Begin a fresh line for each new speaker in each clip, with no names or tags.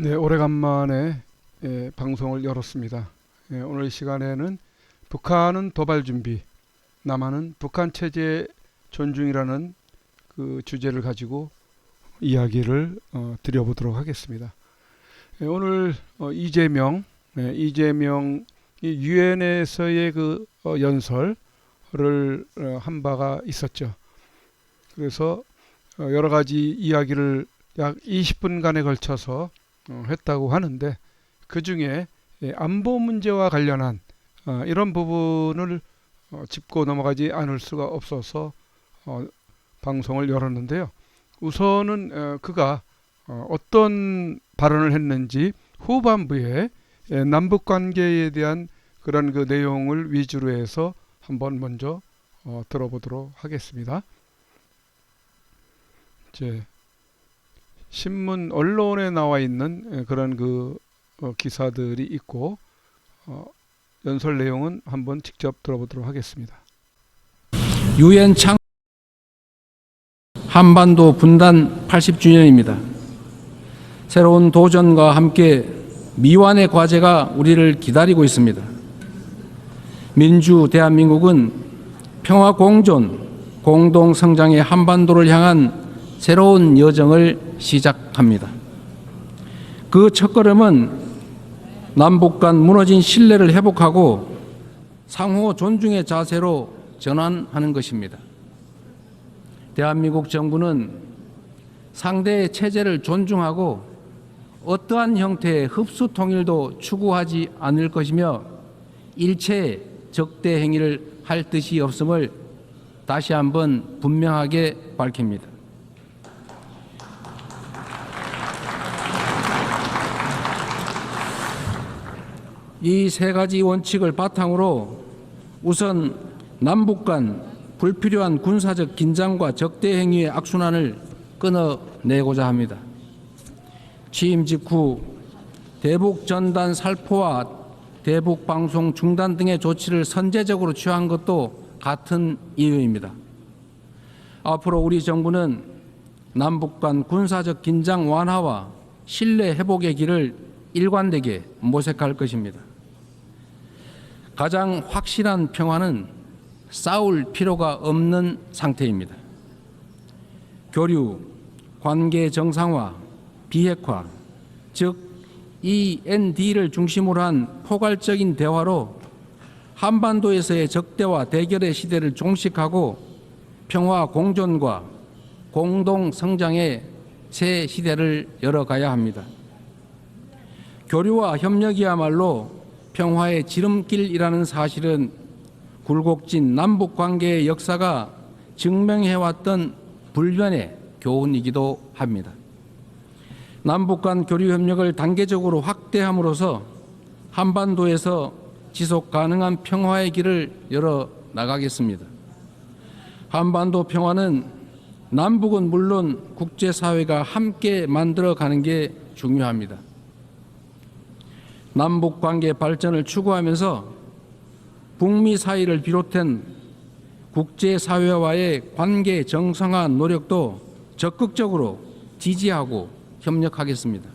네, 오래간만에 예, 방송을 열었습니다. 예, 오늘 이 시간에는 북한은 도발 준비, 남한은 북한 체제 존중이라는 그 주제를 가지고 이야기를 어, 드려보도록 하겠습니다. 예, 오늘 어, 이재명, 예, 이재명 유엔에서의 그 어, 연설을 어, 한 바가 있었죠. 그래서 어, 여러 가지 이야기를 약 20분간에 걸쳐서 어, 했다고 하는데 그 중에 예, 안보 문제와 관련한 어, 이런 부분을 어, 짚고 넘어가지 않을 수가 없어서 어, 방송을 열었는데요. 우선은 어, 그가 어, 어떤 발언을 했는지 후반부에 예, 남북 관계에 대한 그런 그 내용을 위주로 해서 한번 먼저 어, 들어보도록 하겠습니다. 이제 신문 언론에 나와 있는 에, 그런 그 어, 기사들이 있고 어, 연설 내용은 한번 직접 들어보도록 하겠습니다.
유엔 창 한반도 분단 80주년입니다. 새로운 도전과 함께 미완의 과제가 우리를 기다리고 있습니다. 민주 대한민국은 평화 공존, 공동 성장의 한반도를 향한 새로운 여정을 시작합니다. 그 첫걸음은 남북 간 무너진 신뢰를 회복하고 상호 존중의 자세로 전환하는 것입니다. 대한민국 정부는 상대의 체제를 존중하고 어떠한 형태의 흡수 통일도 추구하지 않을 것이며 일체 적대 행위를 할 뜻이 없음을 다시 한번 분명하게 밝힙니다. 이 세 가지 원칙을 바탕으로 우선 남북 간 불필요한 군사적 긴장과 적대 행위의 악순환을 끊어내고자 합니다. 취임 직후 대북 전단 살포와 대북 방송 중단 등의 조치를 선제적으로 취한 것도 같은 이유입니다. 앞으로 우리 정부는 남북 간 군사적 긴장 완화와 신뢰 회복의 길을 일관되게 모색할 것입니다. 가장 확실한 평화는 싸울 필요가 없는 상태입니다. 교류, 관계 정상화, 비핵화, 즉 END를 중심으로 한 포괄적인 대화로 한반도에서의 적대와 대결의 시대를 종식하고 평화 공존과 공동 성장의 새 시대를 열어가야 합니다. 교류와 협력이야말로 평화의 지름길이라는 사실은 굴곡진 남북 관계의 역사가 증명해왔던 불변의 교훈이기도 합니다. 남북 간 교류 협력을 단계적으로 확대함으로써 한반도에서 지속 가능한 평화의 길을 열어 나가겠습니다. 한반도 평화는 남북은 물론 국제사회가 함께 만들어 가는 게 중요합니다. 남북 관계 발전을 추구하면서 북미 사이를 비롯한 국제사회와의 관계 정상화 노력도 적극적으로 지지하고 협력하겠습니다.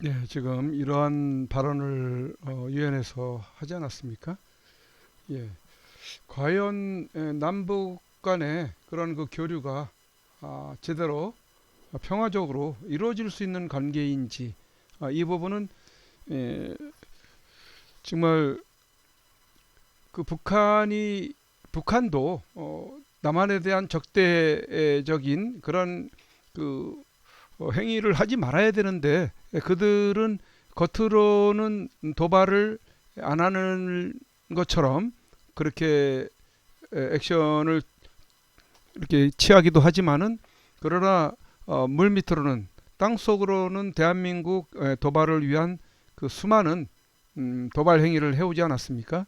네, 지금 이러한 발언을 어, 유엔에서 하지 않았습니까? 예, 과연 에, 남북 간의 그런 그 교류가 아, 제대로 평화적으로 이루어질 수 있는 관계인지 아, 이 부분은 에, 정말 그 북한이 북한도 어, 남한에 대한 적대적인 그런 그 어, 행위를 하지 말아야 되는데 그들은 겉으로는 도발을 안 하는 것처럼 그렇게 에, 액션을 이렇게 취하기도 하지만은 그러나 어, 물 밑으로는 땅 속으로는 대한민국 에, 도발을 위한 그 수많은 음, 도발 행위를 해오지 않았습니까?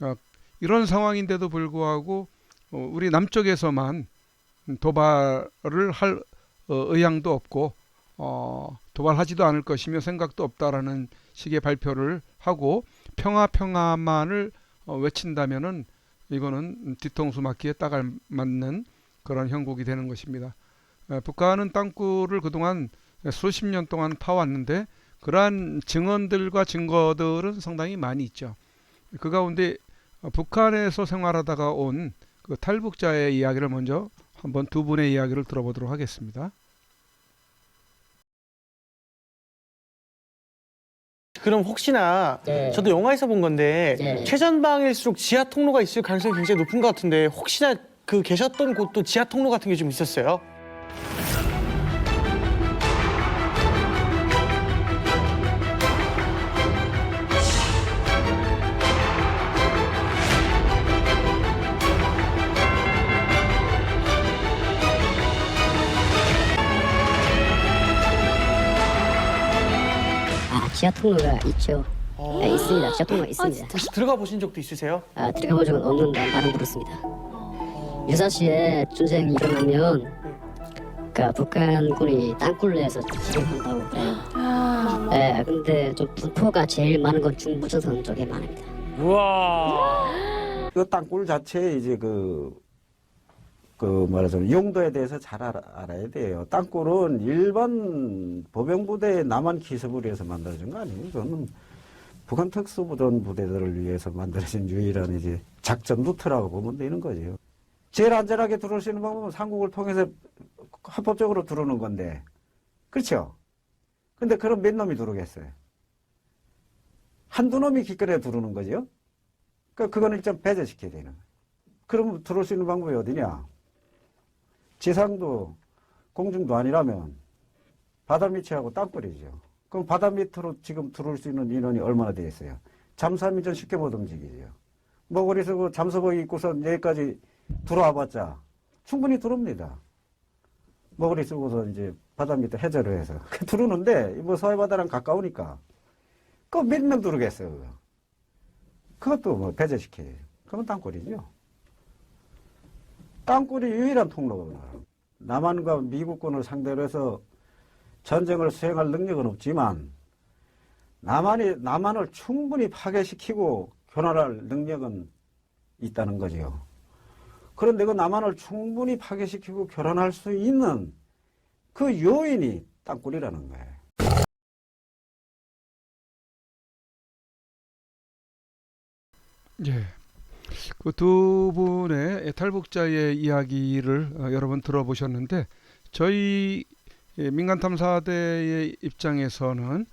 어, 이런 상황인데도 불구하고 어, 우리 남쪽에서만 도발을 할 어, 의향도 없고 어, 도발하지도 않을 것이며 생각도 없다라는 식의 발표를 하고 평화 평화만을 어, 외친다면은 이거는 뒤통수 맞기에 딱 알맞는 그런 형국이 되는 것입니다. 에, 북한은 땅굴을 그동안 수십 년 동안 파왔는데 그러한 증언들과 증거들은 상당히 많이 있죠. 그 가운데 어, 북한에서 생활하다가 온 그 탈북자의 이야기를 먼저 한번 두 분의 이야기를 들어보도록 하겠습니다.
그럼 혹시나
네.
저도 영화에서 본 건데
네.
최전방일수록 지하 통로가 있을 가능성이 굉장히 높은 것 같은데 혹시나 그 계셨던 곳도 지하 통로 같은 게 좀 있었어요?
아, 지하 통로가 있죠. 네, 있습니다. 지하 통로가 있습니다.
혹시 들어가 보신 적도 있으세요?
아, 들어가 본 적은 없는데 말은 들었습니다. 유사시에 전쟁이 일어나면 그 북한군이 땅굴 내에서 진입한다고 그래요. 네, 근데 좀 분포가 제일 많은 건 중부전선 쪽에 많습니다.
그 땅굴 자체에 이제 그, 그 말하자면 용도에 대해서 잘 알아, 알아 야 돼요. 땅굴은 일반 보병부대 남한 기습을 위해서 만들어진 거 아니에요. 그거는 북한 특수부대 부대들을 위해서 만들어진 유일한 이제 작전 루트라고 보면 되는 거죠. 제일 안전하게 들어올 수 있는 방법은 삼국을 통해서 합법적으로 들어오는 건데. 그렇죠? 근데 그럼 몇 놈이 들어오겠어요? 한두 놈이 기껏해 들어오는 거죠? 그, 그거는 좀 배제시켜야 되는 거예요. 그럼 들어올 수 있는 방법이 어디냐? 지상도 공중도 아니라면 바다 밑이하고 땅굴이죠. 그럼 바다 밑으로 지금 들어올 수 있는 인원이 얼마나 되겠어요? 잠수함이 좀 쉽게 못 움직이죠. 뭐 그래서 그 잠수복 입고서 여기까지 들어와봤자 충분히 들어옵니다. 뭐 그래서 고서 이제 바다 밑에 해저를 해서 들어오는데 뭐 서해바다랑 가까우니까 그 몇명 들어오겠어요. 그거. 그것도 뭐 배제시켜요. 그건 땅굴이죠. 땅굴이 유일한 통로구나. 남한과 미국군을 상대로 해서 전쟁을 수행할 능력은 없지만 남한이 남한을 충분히 파괴시키고 교란할 능력은 있다는 거지요. 그런데 그 남한을 충분히 파괴시키고 교란할 수 있는 그 요인이 땅굴이라는 거예요.
예. 그 두 분의 탈북자의 이야기를 어, 여러 번 들어보셨는데 저희 예, 민간 탐사대의 입장에서는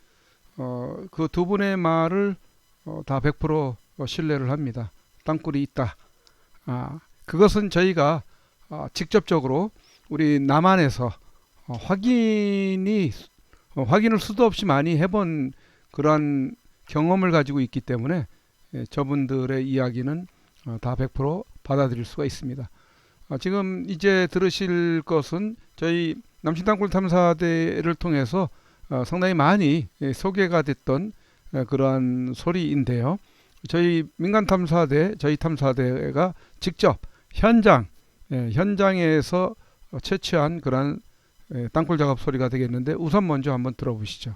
어, 그 두 분의 말을 어, 다100% 신뢰를 합니다. 땅굴이 있다. 아, 그것은 저희가 아, 직접적으로 우리 남한에서 어, 확인이 어, 확인을 수도 없이 많이 해본 그러한 경험을 가지고 있기 때문에 예, 저분들의 이야기는 어, 다100% 받아들일 수가 있습니다. 어, 지금 이제 들으실 것은 저희 남신땅굴 탐사대를 통해서 어, 상당히 많이 예, 소개가 됐던 예, 그러한 소리인데요. 저희 민간 탐사대, 저희 탐사대가 직접 현장, 예, 현장에서 어, 채취한 그러한 예, 땅굴 작업 소리가 되겠는데 우선 먼저 한번 들어보시죠.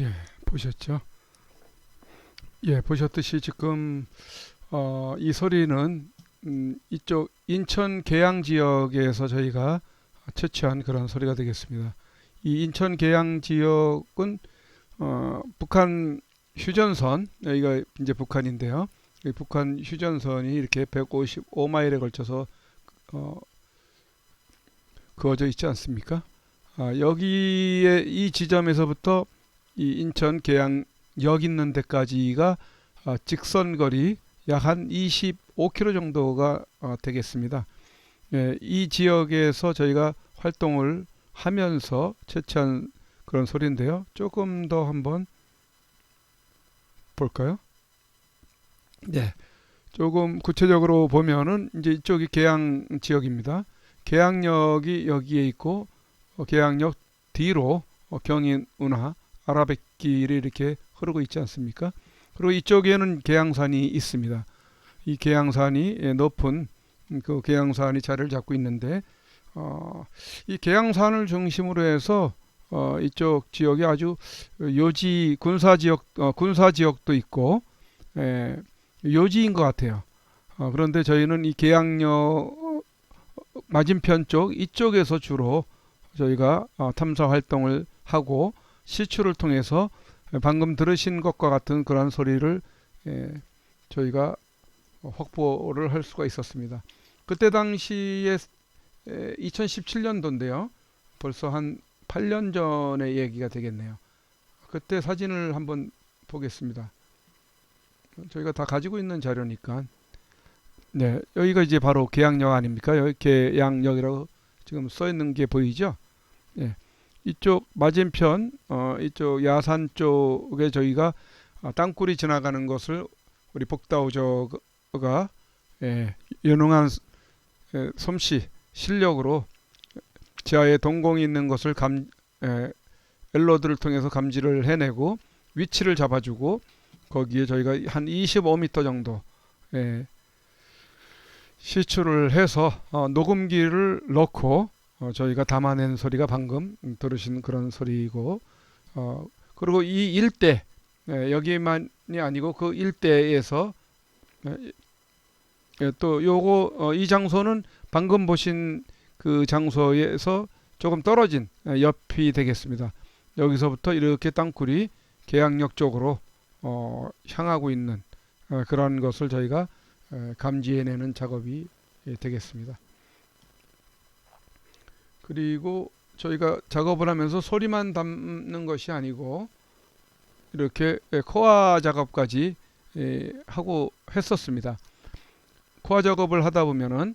예, 보셨죠? 예, 보셨듯이 지금 어, 이 소리는 음, 이쪽 인천 계양 지역에서 저희가 채취한 그런 소리가 되겠습니다. 이 인천 계양 지역은 어, 북한 휴전선 여기가 이제 북한인데요. 이 북한 휴전선이 이렇게 155마일에 걸쳐서 어, 그어져 있지 않습니까? 아, 여기에 이 지점에서부터 이 인천 계양역 있는 데까지가 아, 직선 거리 약 한 25km 정도가 어, 되겠습니다. 예, 이 지역에서 저희가 활동을 하면서 채취한 그런 소리인데요. 조금 더 한번 볼까요? 네. 조금 구체적으로 보면은 이제 이쪽이 계양 지역입니다. 계양역이 여기에 있고 어, 계양역 뒤로 어, 경인 운하 아라뱃길이 이렇게 흐르고 있지 않습니까? 그리고 이쪽에는 계양산이 있습니다. 이 계양산이 예, 높은 음, 그 계양산이 자리를 잡고 있는데 어, 이 계양산을 중심으로 해서 어, 이쪽 지역이 아주 요지 군사 지역 어, 군사 지역도 있고 예, 요지인 것 같아요. 어, 그런데 저희는 이 계양역 맞은편 쪽 이쪽에서 주로 저희가 어, 탐사 활동을 하고 시추를 통해서 방금 들으신 것과 같은 그런 소리를 예, 저희가 확보를 할 수가 있었습니다. 그때 당시에 2017년도인데요. 벌써 한 8년 전의 얘기가 되겠네요. 그때 사진을 한번 보겠습니다. 저희가 다 가지고 있는 자료니까. 네, 여기가 이제 바로 계양역 아닙니까? 여기 계양역이라고 지금 써 있는 게 보이죠? 네. 이쪽 맞은편 어, 이쪽 야산 쪽에 저희가 아, 땅굴이 지나가는 것을 우리 복다우저가 예, 연ung한 예, 솜씨 실력으로 지하에 동공이 있는 것을 감 예, 엘로드를 통해서 감지를 해내고 위치를 잡아주고 거기에 저희가 한 25m 정도 예, 시추를 해서 어, 녹음기를 넣고 어, 저희가 담아낸 소리가 방금 들으신 그런 소리고 어, 그리고 이 일대 예, 여기만이 아니고 그 일대에서 예, 예, 또 요거 어, 이 장소는 방금 보신 그 장소에서 조금 떨어진 예, 옆이 되겠습니다. 여기서부터 이렇게 땅굴이 계양역 쪽으로 어, 향하고 있는 어, 그런 것을 저희가 에, 감지해내는 작업이 예, 되겠습니다. 그리고 저희가 작업을 하면서 소리만 담는 것이 아니고 이렇게 예, 코아 작업까지 예, 하고 했었습니다. 코아 작업을 하다 보면은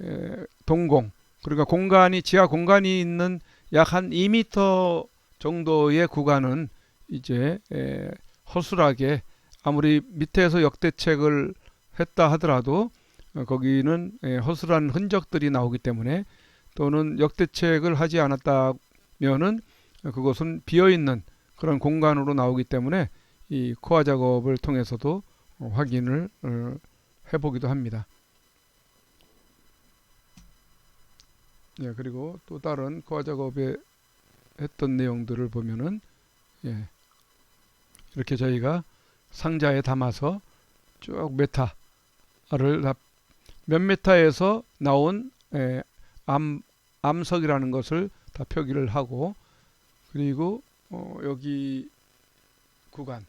에, 동공 그러니까 공간이 지하 공간이 있는 약 한 2m 정도의 구간은 이제 에, 허술하게 아무리 밑에서 역대책을 했다 하더라도 어, 거기는 에, 허술한 흔적들이 나오기 때문에 또는 역대책을 하지 않았다면은 그것은 비어 있는 그런 공간으로 나오기 때문에 이 코아 작업을 통해서도 어, 확인을 어, 해보기도 합니다. 예, 그리고 또 다른 코아 작업에 했던 내용들을 보면은 예, 이렇게 저희가 상자에 담아서 쭉 메타를 다- 몇 메타에서 나온 예, 암, 암석이라는 것을 다 표기를 하고 그리고 어, 여기 구간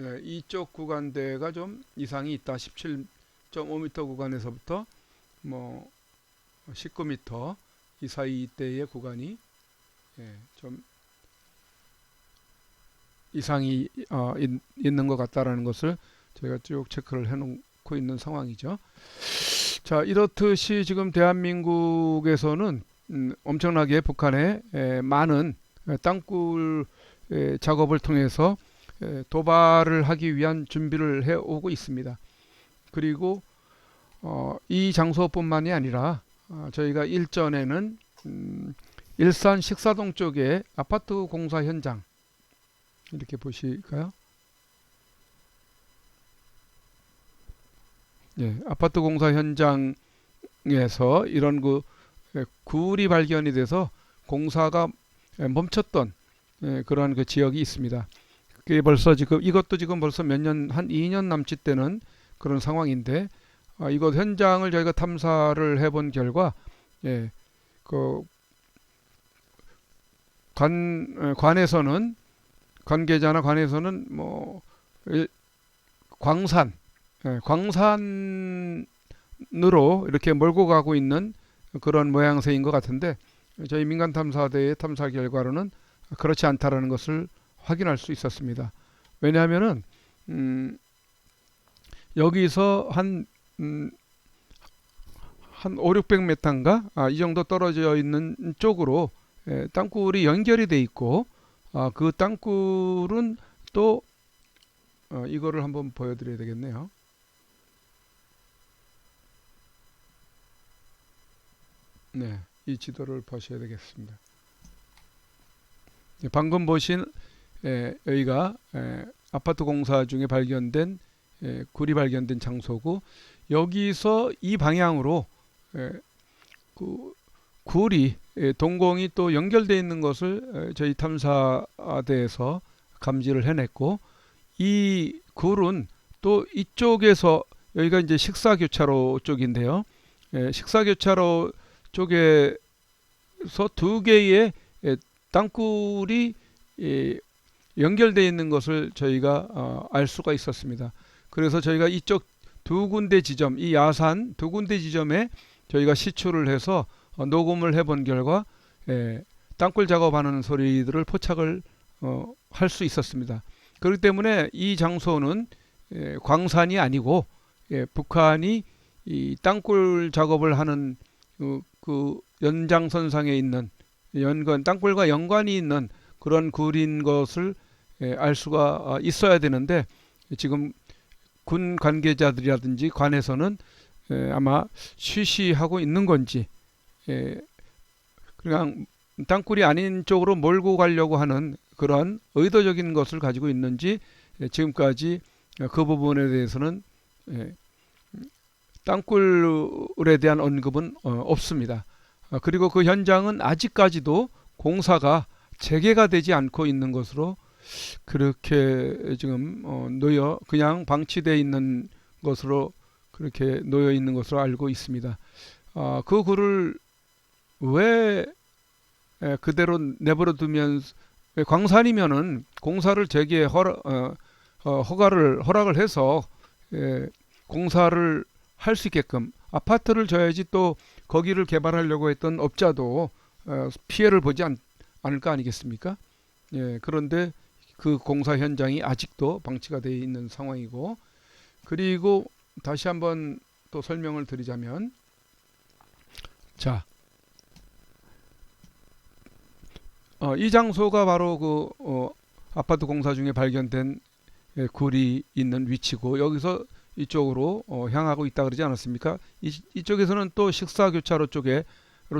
예, 이쪽 구간대가 좀 이상이 있다 17.5m 구간에서부터 뭐 19m 이 사이대의 구간이 예, 좀 이상이 어, 있, 있는 것 같다라는 것을 저희가 쭉 체크를 해놓고 있는 상황이죠. 자 이렇듯이 지금 대한민국에서는 음, 엄청나게 북한에 에, 많은 에, 땅굴 에, 작업을 통해서 에, 도발을 하기 위한 준비를 해오고 있습니다. 그리고 어, 이 장소뿐만이 아니라 어, 저희가 일전에는 음, 일산 식사동 쪽에 아파트 공사 현장 이렇게 보실까요? 예, 아파트 공사 현장에서 이런 그 예, 굴이 발견이 돼서 공사가 예, 멈췄던 예, 그러한 그 지역이 있습니다. 그게 벌써 지금 이것도 지금 벌써 몇 년 한 2년 남짓 되는 그런 상황인데 아, 이곳 현장을 저희가 탐사를 해본 결과 예, 그 관, 에, 관에서는 관계자나 관에서는 뭐 일- 광산 예, 광산으로 이렇게 몰고 가고 있는 그런 모양새인 것 같은데 저희 민간 탐사대의 탐사 결과로는 그렇지 않다라는 것을 확인할 수 있었습니다. 왜냐하면은 음, 여기서 한 음, 한 5, 600m인가 아, 이 정도 떨어져 있는 쪽으로 예, 땅굴이 연결이 돼 있고 아, 그 땅굴은 또 어, 이거를 한번 보여드려야 되겠네요. 네, 이 지도를 보셔야 되겠습니다. 네, 방금 보신 에, 여기가 에, 아파트 공사 중에 발견된 에, 굴이 발견된 장소고 여기서 이 방향으로 에, 그 굴이 에, 동공이 또 연결되어 있는 것을 에, 저희 탐사대에서 감지를 해냈고 이 굴은 또 이쪽에서 여기가 이제 식사교차로 쪽인데요. 에, 식사교차로 쪽에서 두 개의 에, 땅굴이 예, 연결되어 있는 것을 저희가 어, 알 수가 있었습니다. 그래서 저희가 이쪽 두 군데 지점, 이 야산 두 군데 지점에 저희가 시추를 해서 어, 녹음을 해본 결과 예, 땅굴 작업하는 소리들을 포착을 어, 할수 있었습니다. 그렇기 때문에 이 장소는 예, 광산이 아니고 예, 북한이 이 땅굴 작업을 하는 그, 그 연장선상에 있는 연관 땅굴과 연관이 있는 그런 굴인 것을 예, 알 수가 아, 있어야 되는데 지금 군 관계자들이라든지 관에서는 예, 아마 쉬쉬하고 있는 건지 예, 그냥 땅굴이 아닌 쪽으로 몰고 가려고 하는 그런 의도적인 것을 가지고 있는지 예, 지금까지 그 부분에 대해서는 예, 땅굴에 대한 언급은 어, 없습니다. 아, 그리고 그 현장은 아직까지도 공사가 재개가 되지 않고 있는 것으로 그렇게 지금 어, 놓여 그냥 방치되어 있는 것으로 그렇게 놓여 있는 것으로 알고 있습니다. 아, 그 굴을 왜 에, 그대로 내버려 두면 왜 광산이면은 공사를 재개 어, 어, 허가를 허락을 해서 예, 공사를 할 수 있게끔 아파트를 져야지 또 거기를 개발하려고 했던 업자도 어, 피해를 보지 않, 않을 거 아니겠습니까? 예, 그런데 그 공사 현장이 아직도 방치가 되어 있는 상황이고 그리고 다시 한번 또 설명을 드리자면 자, 어, 이 장소가 바로 그 어, 아파트 공사 중에 발견된 예, 굴이 있는 위치고 여기서 이쪽으로 어, 향하고 있다 그러지 않았습니까? 이, 이쪽에서는 또 식사 교차로 쪽에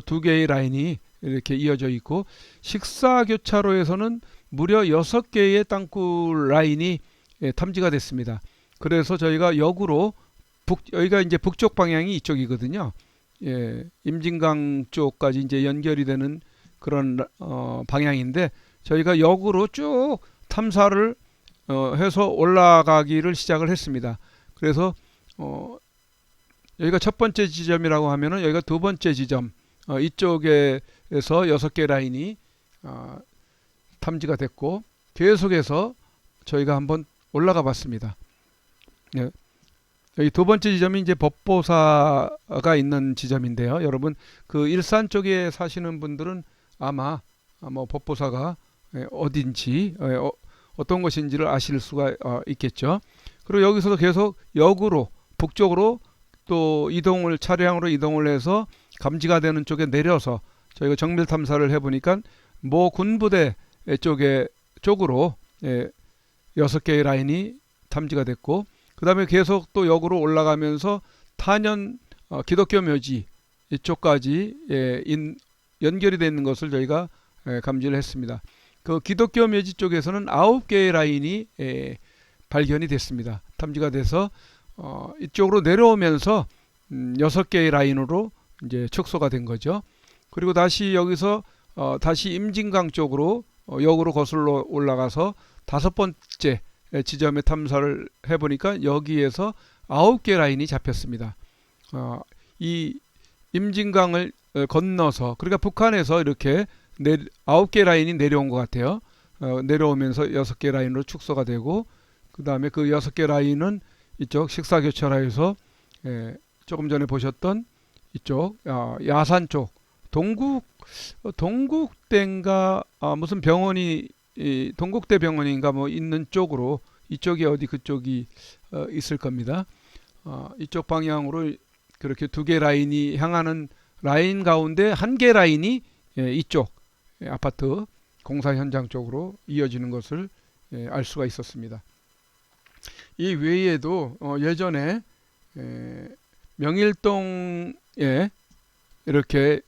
두 개의 라인이 이렇게 이어져 있고 식사 교차로에서는 무려 여섯 개의 땅굴 라인이 예, 탐지가 됐습니다. 그래서 저희가 역으로 북 여기가 이제 북쪽 방향이 이쪽이거든요. 예, 임진강 쪽까지 이제 연결이 되는 그런 어, 방향인데 저희가 역으로 쭉 탐사를 어, 해서 올라가기를 시작을 했습니다. 그래서 어, 여기가 첫 번째 지점이라고 하면은 여기가 두 번째 지점 어, 이쪽에서 여섯 개 라인이 어, 탐지가 됐고 계속해서 저희가 한번 올라가 봤습니다. 네. 여기 두 번째 지점이 이제 법보사가 있는 지점인데요. 여러분 그 일산 쪽에 사시는 분들은 아마 뭐 법보사가 예, 어딘지 예, 어, 어떤 것인지를 아실 수가 어, 있겠죠. 그리고 여기서도 계속 역으로 북쪽으로 또 이동을 차량으로 이동을 해서 감지가 되는 쪽에 내려서 저희가 정밀 탐사를 해보니까 모 군부대 쪽에 쪽으로 예, 여섯 개의 라인이 탐지가 됐고 그 다음에 계속 또 역으로 올라가면서 탄현 어, 기독교 묘지 이쪽까지 예, 인, 연결이 되는 것을 저희가 예, 감지를 했습니다. 그 기독교 묘지 쪽에서는 아홉 개의 라인이 예, 발견이 됐습니다. 탐지가 돼서 어, 이쪽으로 내려오면서 음, 여섯 개의 라인으로 이제 축소가 된 거죠. 그리고 다시 여기서 어, 다시 임진강 쪽으로 어, 역으로 거슬러 올라가서 다섯 번째 지점에 탐사를 해보니까 여기에서 아홉 개 라인이 잡혔습니다. 어, 이 임진강을 어, 건너서 그러니까 북한에서 이렇게 내, 아홉 개 라인이 내려온 것 같아요. 어, 내려오면서 여섯 개 라인으로 축소가 되고 그 다음에 그 여섯 개 라인은 이쪽 식사교차로에서 예, 조금 전에 보셨던 이쪽 아, 야산 쪽 동국 어, 동국대인가 아, 무슨 병원이 이, 동국대 병원인가 뭐 있는 쪽으로 이쪽이 어디 그쪽이 어, 있을 겁니다. 아, 이쪽 방향으로 그렇게 두 개 라인이 향하는 라인 가운데 한 개 라인이 예, 이쪽 예, 아파트 공사 현장 쪽으로 이어지는 것을 예, 알 수가 있었습니다. 이 외에도 어, 예전에 에, 명일동에 이렇게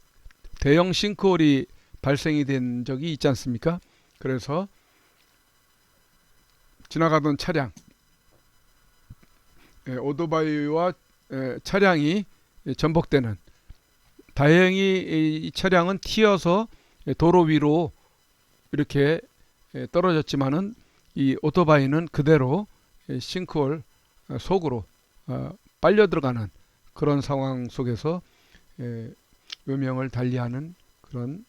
대형 싱크홀이 발생이 된 적이 있지 않습니까? 그래서 지나가던 차량, 에, 오토바이와 에, 차량이 에, 전복되는 다행히 이, 이 차량은 튀어서 에, 도로 위로 이렇게 에, 떨어졌지만은 이 오토바이는 그대로 에, 싱크홀 어, 속으로 어, 빨려 들어가는 그런 상황 속에서 에, 요명을 달리하는 그런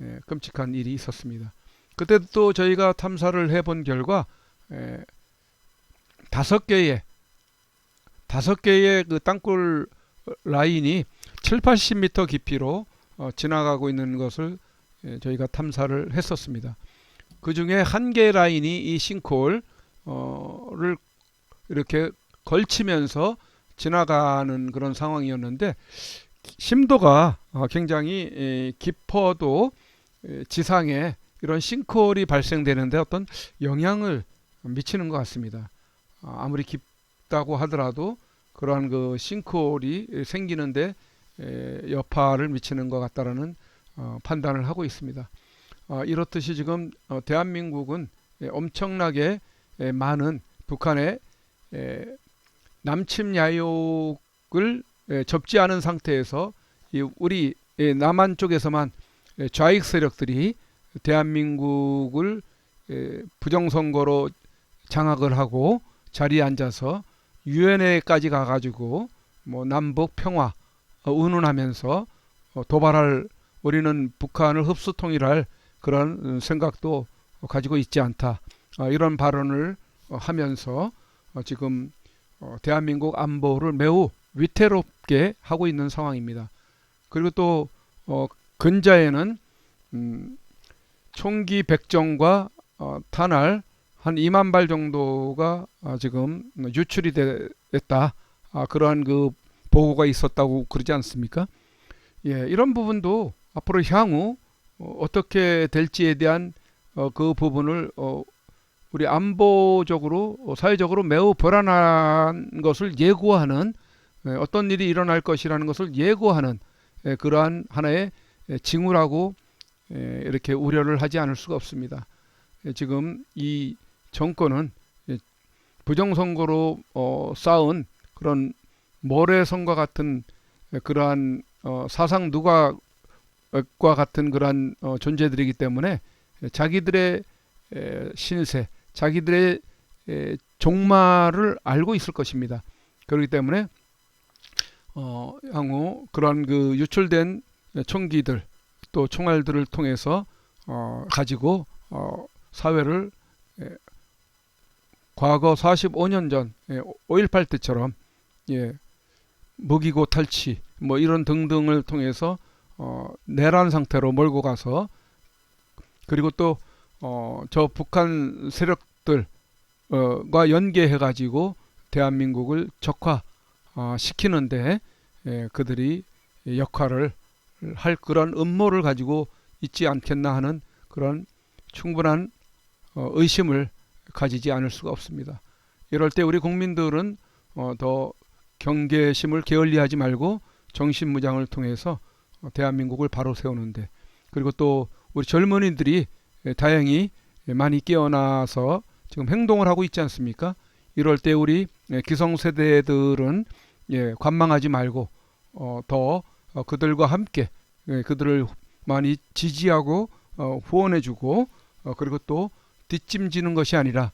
에, 끔찍한 일이 있었습니다. 그때 또 저희가 탐사를 해본 결과 에, 다섯 개의 다섯 개의 그 땅굴 라인이 7, 80m 깊이로 어, 지나가고 있는 것을 에, 저희가 탐사를 했었습니다. 그 중에 한 개 라인이 이 싱크홀 을 이렇게 걸치면서 지나가는 그런 상황이었는데 심도가 어, 굉장히 에, 깊어도 에, 지상에 이런 싱크홀이 발생되는데 어떤 영향을 미치는 것 같습니다. 아, 아무리 깊다고 하더라도 그러한 그 싱크홀이 생기는데 에, 여파를 미치는 것 같다라는 어, 판단을 하고 있습니다. 어, 이렇듯이 지금 어, 대한민국은 에, 엄청나게 에, 많은 북한의 에, 남침 야욕을 에, 접지 않은 상태에서 이 우리 에, 남한 쪽에서만 에, 좌익 세력들이 대한민국을 에, 부정선거로 장악을 하고 자리에 앉아서 유엔에까지 가가지고 뭐 남북 평화 어, 운운하면서 어, 도발할 우리는 북한을 흡수 통일할 그런 음, 생각도 가지고 있지 않다. 어, 이런 발언을 어, 하면서 어, 지금 어, 대한민국 안보를 매우 위태롭게 하고 있는 상황입니다. 그리고 또 어, 근자에는 음, 총기 백정과 어, 탄알 한 2만 발 정도가 아, 지금 유출이 됐다. 아, 그러한 그 보고가 있었다고 그러지 않습니까? 예, 이런 부분도 앞으로 향후 어, 어떻게 될지에 대한 어, 그 부분을 어, 우리 안보적으로 어, 사회적으로 매우 불안한 것을 예고하는 예, 어떤 일이 일어날 것이라는 것을 예고하는 예, 그러한 하나의 예, 징후라고 예, 이렇게 우려를 하지 않을 수가 없습니다. 예, 지금 이 정권은 예, 부정선거로 어, 쌓은 그런 모래성과 같은 예, 그러한 어, 사상 누가 과 같은 그러한 어, 존재들이기 때문에 예, 자기들의 에, 신세, 자기들의 에, 종말을 알고 있을 것입니다. 그렇기 때문에 어, 향후 그런 그 유출된 총기들 또 총알들을 통해서 어, 가지고 어, 사회를 에, 과거 45년 전 예, 5.18 때처럼 예, 무기고 탈취 뭐 이런 등등을 통해서 어, 내란 상태로 몰고 가서 그리고 또 어, 저 북한 세력 들과 연계해 가지고 대한민국을 적화 어, 시키는데 예, 그들이 역할을 할 그런 음모를 가지고 있지 않겠나 하는 그런 충분한 어, 의심을 가지지 않을 수가 없습니다. 이럴 때 우리 국민들은 어, 더 경계심을 게을리하지 말고 정신무장을 통해서 어, 대한민국을 바로 세우는데 그리고 또 우리 젊은이들이 예, 다행히 예, 많이 깨어나서 지금 행동을 하고 있지 않습니까? 이럴 때 우리 예, 기성세대들은 예, 관망하지 말고 어, 더 어, 그들과 함께 예, 그들을 많이 지지하고 어, 후원해주고 어, 그리고 또 뒷짐지는 것이 아니라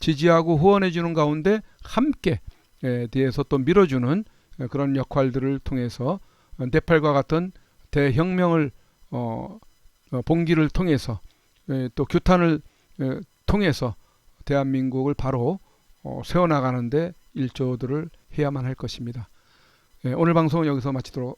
지지하고 후원해 주는 가운데 함께 에, 뒤에서 또 밀어주는 에, 그런 역할들을 통해서 어, 네팔과 같은 대혁명을 어, 어, 봉기를 통해서 에, 또 규탄을 에, 통해서 대한민국을 바로 어, 세워나가는데 일조들을 해야만 할 것입니다. 예, 오늘 방송은 여기서 마치도록